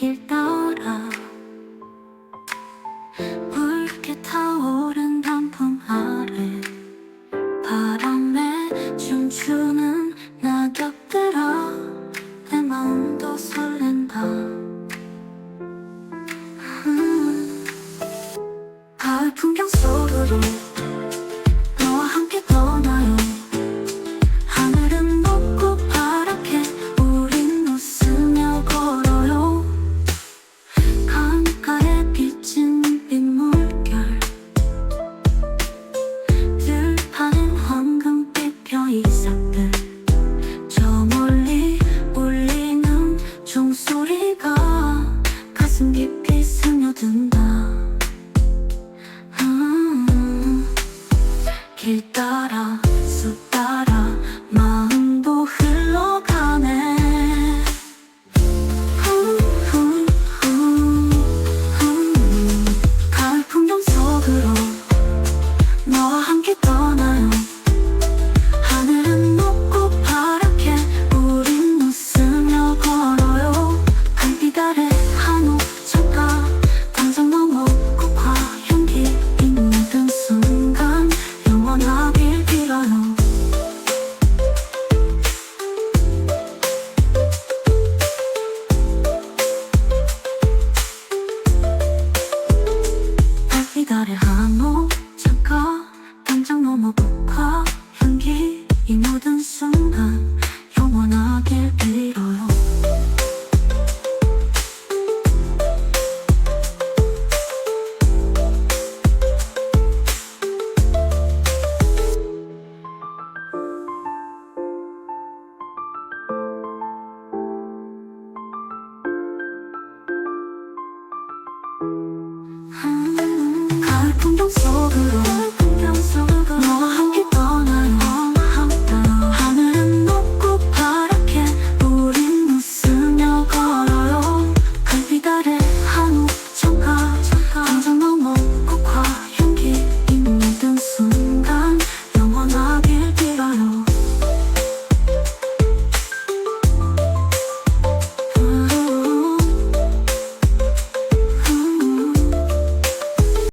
길 따라 붉게 타오른 단풍 아래 바람에 춤추는 낙엽들아 내 마음도 설렌다 음. 가을 풍경 속으로 깊이 스며든다 음, 길 따라 のそぶろ